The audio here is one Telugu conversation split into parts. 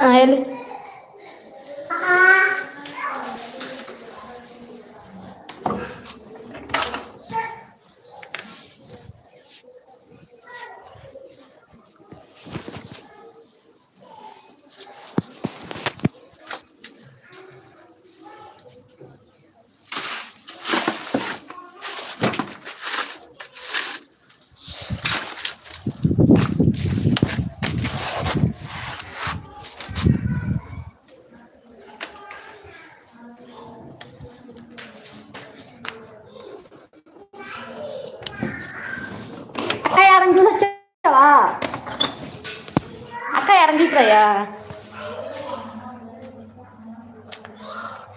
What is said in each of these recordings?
వెళ్ళు అక్క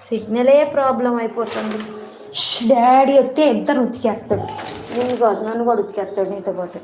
సిగ్నలే ప్రాబ్లం అయిపోతుంది. డాడీ వస్తే ఇద్దరు ఉతికేస్తాడు నేను కాదు నన్ను కూడా ఉతికేస్తాడు నీతో పాటు.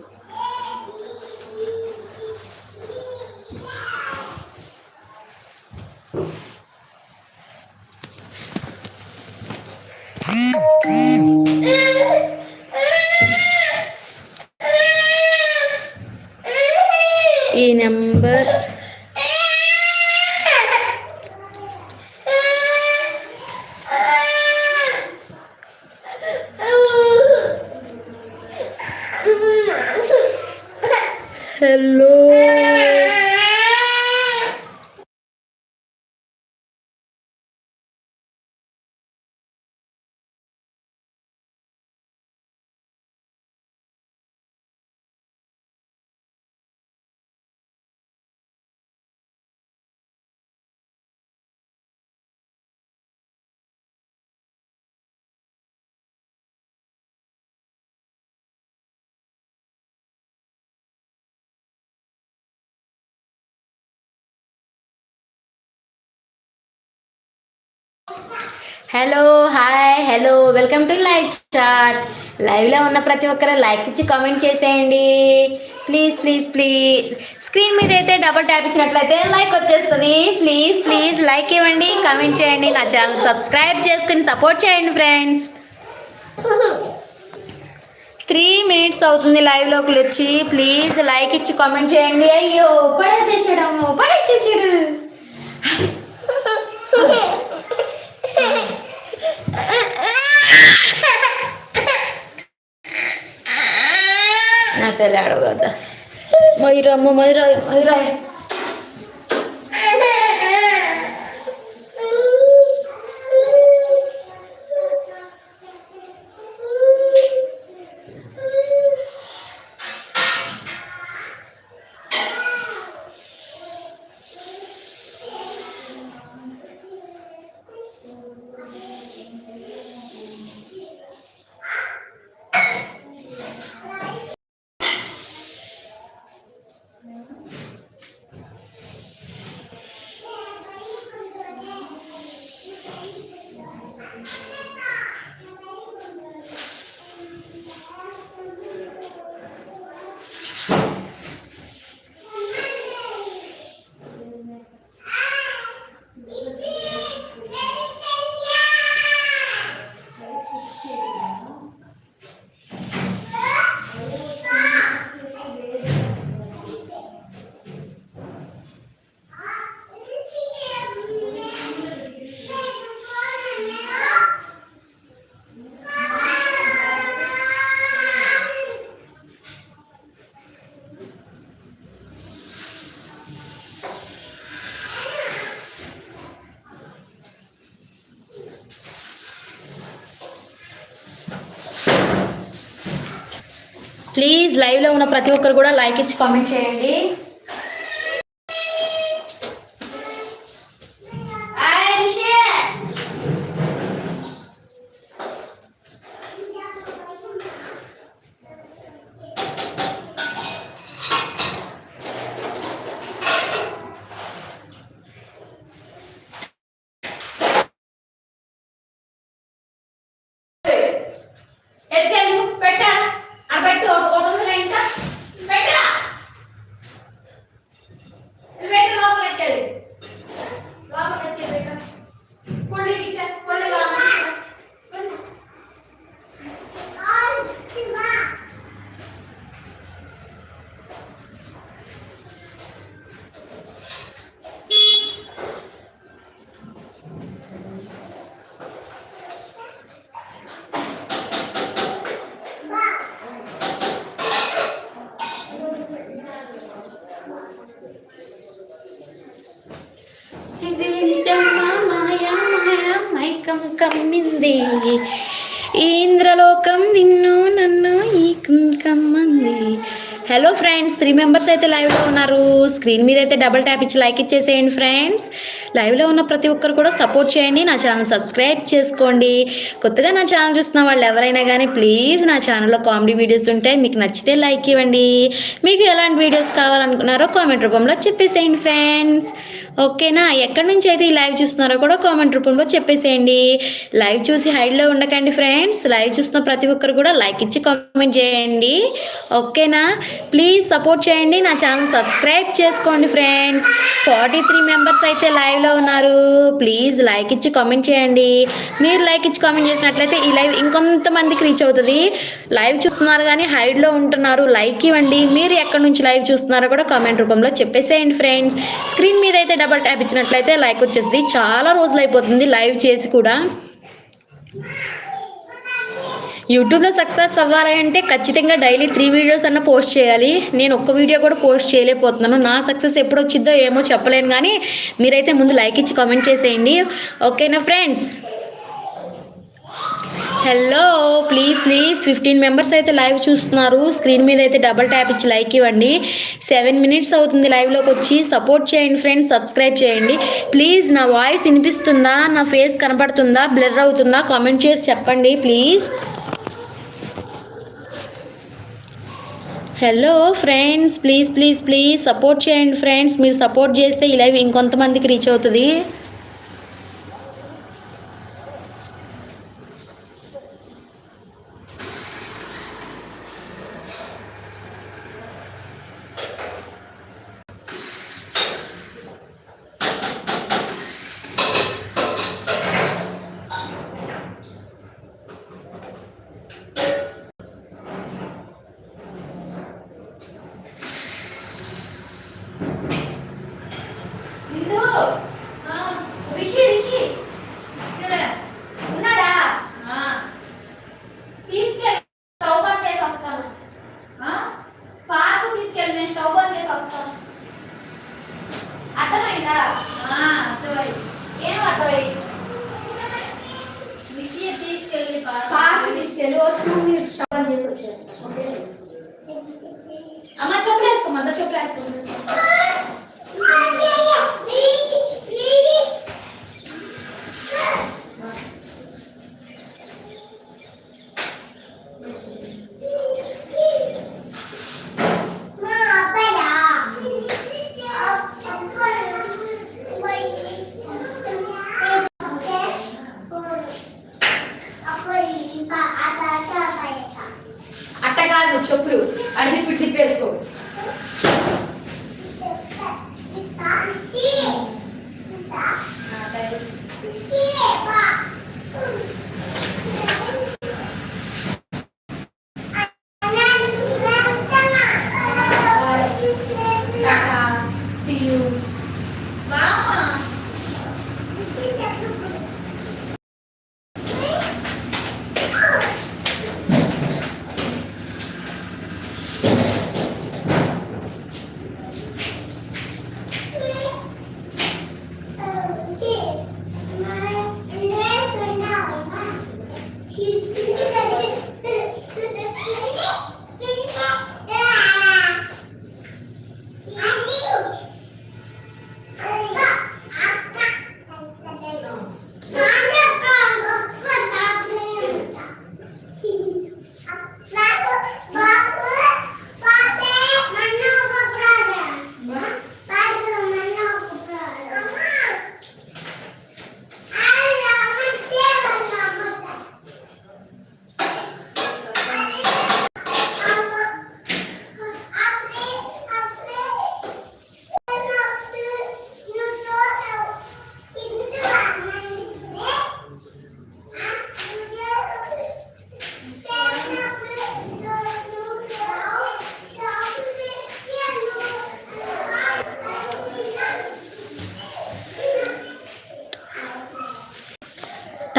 Hello hi hello welcome to live chat లైవ్లో ఉన్న ప్రతి ఒక్కరు లైక్ ఇచ్చి కామెంట్ చేసేయండి. ప్లీజ్ ప్లీజ్ ప్లీజ్ స్క్రీన్ మీద అయితే డబల్ ట్యాప్ ఇచ్చినట్లయితే లైక్ వచ్చేస్తుంది. ప్లీజ్ ప్లీజ్ లైక్ ఇవ్వండి కామెంట్ చేయండి. నా ఛానల్ సబ్స్క్రైబ్ చేసుకుని సపోర్ట్ చేయండి ఫ్రెండ్స్ త్రీ మినిట్స్ అవుతుంది లైవ్లోకి వచ్చి. ప్లీజ్ లైక్ ఇచ్చి కామెంట్ చేయండి. అయ్యో పడేసేసాడు పడేసేసాడు. टाढो गर्दा मैरा म मैरा मैरा ప్లీజ్ లైవ్లో ఉన్న ప్రతి ఒక్కరు కూడా లైక్ ఇచ్చి కామెంట్ చేయండి. ఇంద్రలోకం నిన్ను నన్ను ఈ కమ్మంది. హలో ఫ్రెండ్స్ త్రీ మెంబర్స్ అయితే లైవ్లో ఉన్నారు. స్క్రీన్ మీద అయితే డబల్ ట్యాప్ ఇచ్చి లైక్ ఇచ్చేసేయండి ఫ్రెండ్స్ లైవ్లో ఉన్న ప్రతి ఒక్కరు కూడా సపోర్ట్ చేయండి. నా ఛానల్ సబ్స్క్రైబ్ చేసుకోండి. కొత్తగా నా ఛానల్ చూస్తున్న వాళ్ళు ఎవరైనా కానీ ప్లీజ్ నా ఛానల్లో కామెడీ వీడియోస్ ఉంటాయి మీకు నచ్చితే లైక్ ఇవ్వండి. మీకు ఎలాంటి వీడియోస్ కావాలనుకున్నారో కామెంట్ రూపంలో చెప్పేసేయండి ఫ్రెండ్స్ ఓకేనా? ఎక్కడి నుంచి అయితే ఈ లైవ్ చూస్తున్నారో కూడా కామెంట్ రూపంలో చెప్పేసేయండి. లైవ్ చూసి హైడ్లో ఉండకండి ఫ్రెండ్స్. లైవ్ చూస్తున్న ప్రతి ఒక్కరు కూడా లైక్ ఇచ్చి కామెంట్ చేయండి. ఓకేనా? ప్లీజ్ సపోర్ట్ చేయండి. నా ఛానల్ సబ్స్క్రైబ్ చేసుకోండి ఫ్రెండ్స్. ఫార్టీ త్రీ మెంబర్స్ అయితే లైవ్లో ఉన్నారు. ప్లీజ్ లైక్ ఇచ్చి కామెంట్ చేయండి. మీరు లైక్ ఇచ్చి కామెంట్ చేసినట్లయితే ఈ లైవ్ ఇంకొంతమందికి రీచ్ అవుతుంది. లైవ్ చూస్తున్నారు కానీ హైడ్లో ఉంటున్నారు. లైక్ ఇవ్వండి. మీరు ఎక్కడి నుంచి లైవ్ చూస్తున్నారో కూడా కామెంట్ రూపంలో చెప్పేసేయండి ఫ్రెండ్స్. స్క్రీన్ మీద అయితే డబల్ ట్యాప్ ఇచ్చినట్లయితే లైక్ వచ్చేస్తుంది చాలా రోజులు అయిపోతుంది లైవ్ చేసి కూడా. యూట్యూబ్లో సక్సెస్ అవ్వాలి అంటే ఖచ్చితంగా డైలీ త్రీ వీడియోస్ అన్న పోస్ట్ చేయాలి. నేను ఒక్క వీడియో కూడా పోస్ట్ చేయలేకపోతున్నాను. నా సక్సెస్ ఎప్పుడు వచ్చిందో ఏమో చెప్పలేను కానీ మీరైతే ముందు లైక్ ఇచ్చి కామెంట్ చేసేయండి. ఓకేనా friends? Hello please please fifteen members అయితే లైవ్ చూస్తున్నారు. స్క్రీన్ మీద అయితే డబల్ ట్యాప్ ఇచ్చి లైక్ ఇవ్వండి. సెవెన్ మినిట్స్ అవుతుంది లైవ్లోకి వచ్చి. సపోర్ట్ చేయండి ఫ్రెండ్స్ సబ్స్క్రైబ్ చేయండి. ప్లీజ్ నా వాయిస్ వినిపిస్తుందా? నా ఫేస్ కనపడుతుందా? బ్లర్ అవుతుందా? కామెంట్ చేసి చెప్పండి please hello friends please please please support చేయండి ఫ్రెండ్స్ మీరు సపోర్ట్ చేస్తే ఈ లైవ్ ఇంకొంతమందికి రీచ్ అవుతుంది.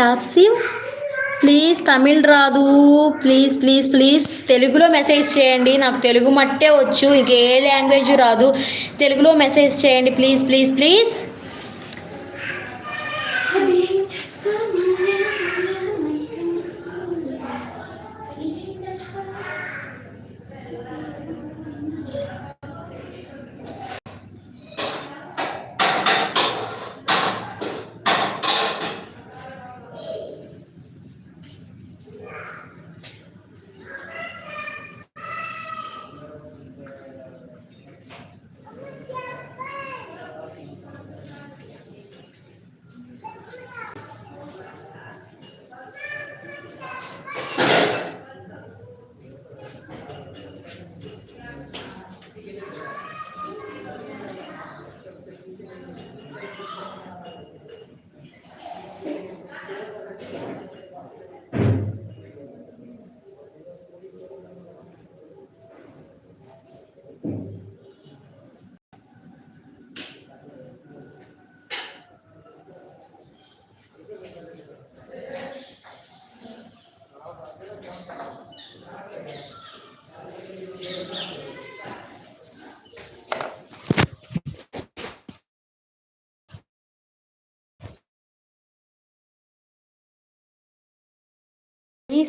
టాప్సీ ప్లీజ్ తమిళ్ రాదు ప్లీజ్ ప్లీజ్ ప్లీజ్ తెలుగులో మెసేజ్ చేయండి. నాకు తెలుగు మట్టే వచ్చు. ఇంకే ఏ లాంగ్వేజ్ రాదు. తెలుగులో మెసేజ్ చేయండి. Please please please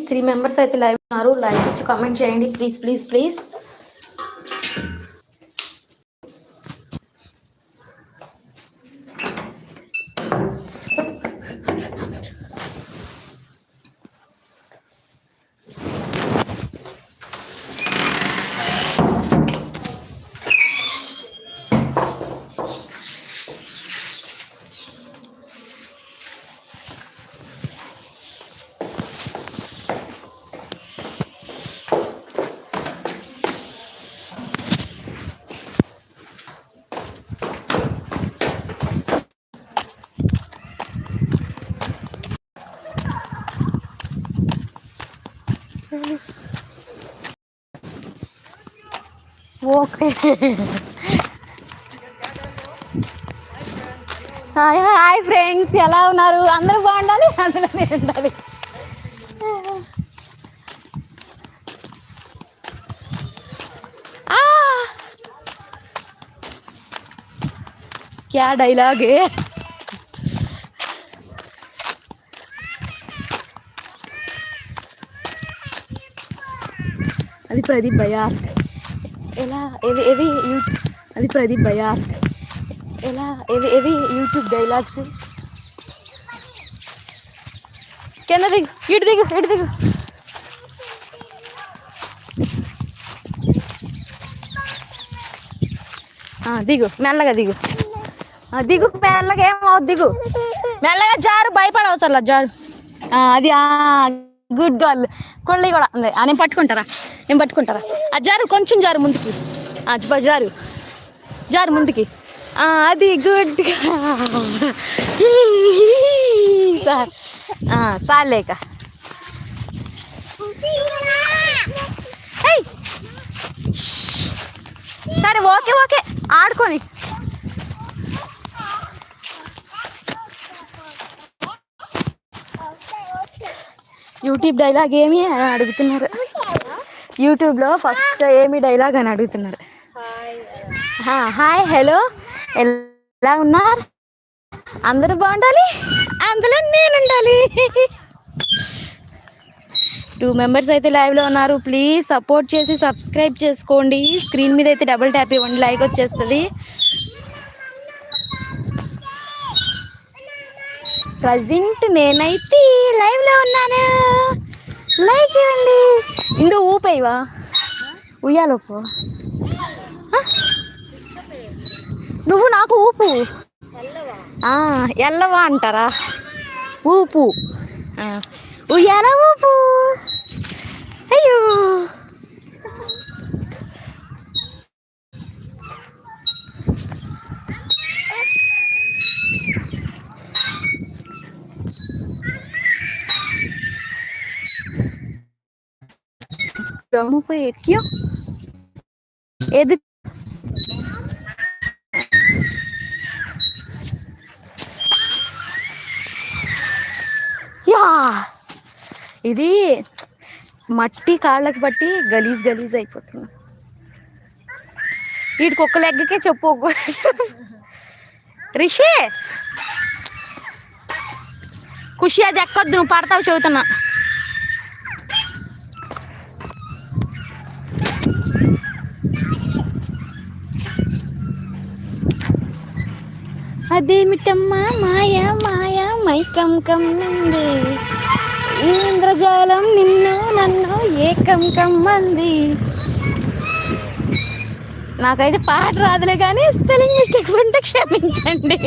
three members అయితే లైవ్ ఉన్నారు లైక్ ఇచ్చి కామెంట్ చేయండి please please please hi friends ఎలా ఉన్నారు? అందరూ బాగుండాలి? అందులో మీరు ఉండాలి క్యా డైలాగ్ అది ప్రదీప్ భయ్యా ఎలా ఏవి ఏవి అది ప్రదీప్ భయ్యా. ఎలా ఏవి ఏవి యూట్యూబ్ డైలాగ్స్ కింద దిగు ఇటు దిగు ఇటు దిగు. దిగు మెల్లగా దిగు. దిగు మెల్లగా ఏమవుద్ది దిగు. మెల్లగా జారు భయపడవసరం జారు. అది గుడ్ గర్ల్ కొళ్ళి కూడా నేను పట్టుకుంటారా? నేను పట్టుకుంటారా? ఆ జారు కొంచెం జారు ముందుకి. అజ్బా జారు. జారు ముందుకి. అది గుడ్. సార్ సాలేక. సరే ఓకే ఓకే. ఆడుకొని. యూట్యూబ్ డైలాగ్ ఏమి అని అడుగుతున్నారు. యూట్యూబ్లో ఫస్ట్ ఏమి డైలాగ్ అని అడుగుతున్నారు. Hi hello. ఎలా ఉన్నారు? అందరూ బాగుండాలి? అందులో నేను ఉండాలి టూ మెంబర్స్ అయితే లైవ్లో ఉన్నారు. ప్లీజ్ సపోర్ట్ చేసి సబ్స్క్రైబ్ చేసుకోండి. స్క్రీన్ మీద అయితే డబుల్ ట్యాప్ ఇవ్వండి. లైక్ వచ్చేస్తుంది. ప్రజెంట్ నేనైతే లైవ్లో ఉన్నాను. లైక్ ఇవ్వండి ఇందో ఊపేవా ఉయ్యాలోపు నువ్వు నాకు ఊపు. ఎల్లవా అంటారా? ఊపు. ఉయ్యాల ఊపు. అయ్యో. comment vous êtes qui Aide. యా! ఇది మట్టి కాళ్ళకి బట్టి గలీజ్ గలీజ్ అయిపోతుంది. వీటికి ఒక్క లెగ్గకే చెప్పు రిషే! ఖుషి అది ఎక్కొద్దు నువ్వు పడతావు చెబుతున్నా. అదేమిటమ్మా మాయా మాయా మైకం కమ్మింది ఇంద్రజాలం నిన్ను నన్ను ఏకం కమ్మంది నాకైతే పాట రాదులే కానీ స్పెల్లింగ్ మిస్టేక్స్ ఉంటే క్షమించండి.